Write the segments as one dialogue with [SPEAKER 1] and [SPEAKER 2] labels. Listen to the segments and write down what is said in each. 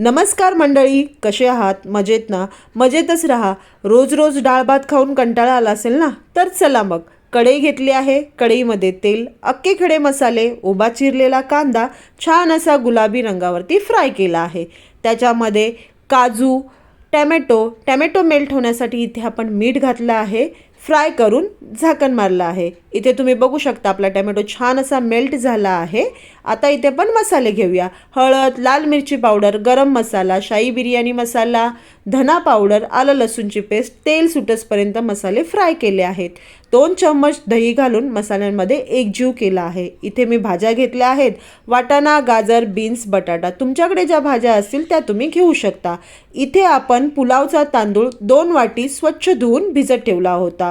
[SPEAKER 1] नमस्कार मंडळी कसे आहात? मजेत ना? मजेतच राहा. रोज रोज डाळ भात खाऊन कंटाळा आला असेल ना? तर चला मग. कढई घेतली आहे. कढईमध्ये तेल अक्के खडे मसाले उभा चिरलेला कांदा छान असा गुलाबी रंगावरती फ्राय केला आहे. त्याच्यामध्ये काजू टॅमॅटो टॅमॅटो मेल्ट होण्यासाठी इथे आपण मीठ घातलं आहे. फ्राय करून झाकण मारलं आहे. इथे तुम्ही बघू शकता आपला टॅमॅटो छान असा मेल्ट झाला आहे. आता इथे पण मसाले घेऊया. हळद लाल मिरची पावडर गरम मसाला शाही बिर्याणी मसाला धना पावडर आलं लसूणची पेस्ट तेल सुटसपर्यंत मसाले फ्राय केले आहेत. दोन चम्मच दही घालून मसाल्यांमध्ये एकजीव केला आहे. इथे मी भाज्या घेतल्या आहेत. वाटाणा गाजर बीन्स बटाटा. तुमच्याकडे ज्या भाज्या असतील त्या तुम्ही घेऊ शकता. इथे आपण पुलावचा तांदूळ दोन वाटी स्वच्छ धुवून भिजत ठेवला होता.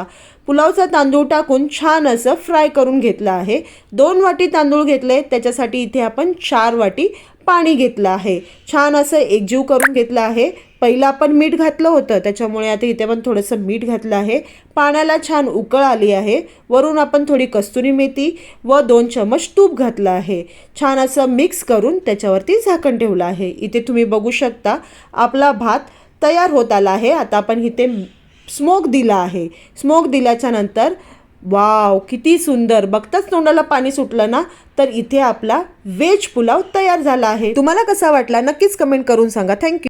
[SPEAKER 1] पुलावचा तांदूळ टाकून छान असं फ्राय करून घेतलं आहे. दोन वाटी तांदूळ घेतले त्याच्यासाठी इथे आपण चार वाटी पाणी घेतलं आहे. छान असं एकजीव करून घेतलं आहे. पहिलं आपण मीठ घातलं होतं त्याच्यामुळे आता इथे पण थोडंसं मीठ घातलं आहे. पाण्याला छान उकळ आली आहे. वरून आपण थोडी कस्तुरी मेथी व दोन चमच तूप घातलं आहे. छान असं मिक्स करून त्याच्यावरती झाकण ठेवलं आहे. इथे तुम्ही बघू शकता आपला भात तयार होत आला आहे. आता आपण इथे स्मोक दिला आहे. स्मोक दिल्याच्या नंतर वाव किती सुंदर. बघताच तोंडाला पाणी सुटलं ना? तर इथे आपला व्हेज पुलाव तयार झाला आहे. तुम्हाला कसा वाटला? नक्कीच कमेंट करून सांगा. थँक्यू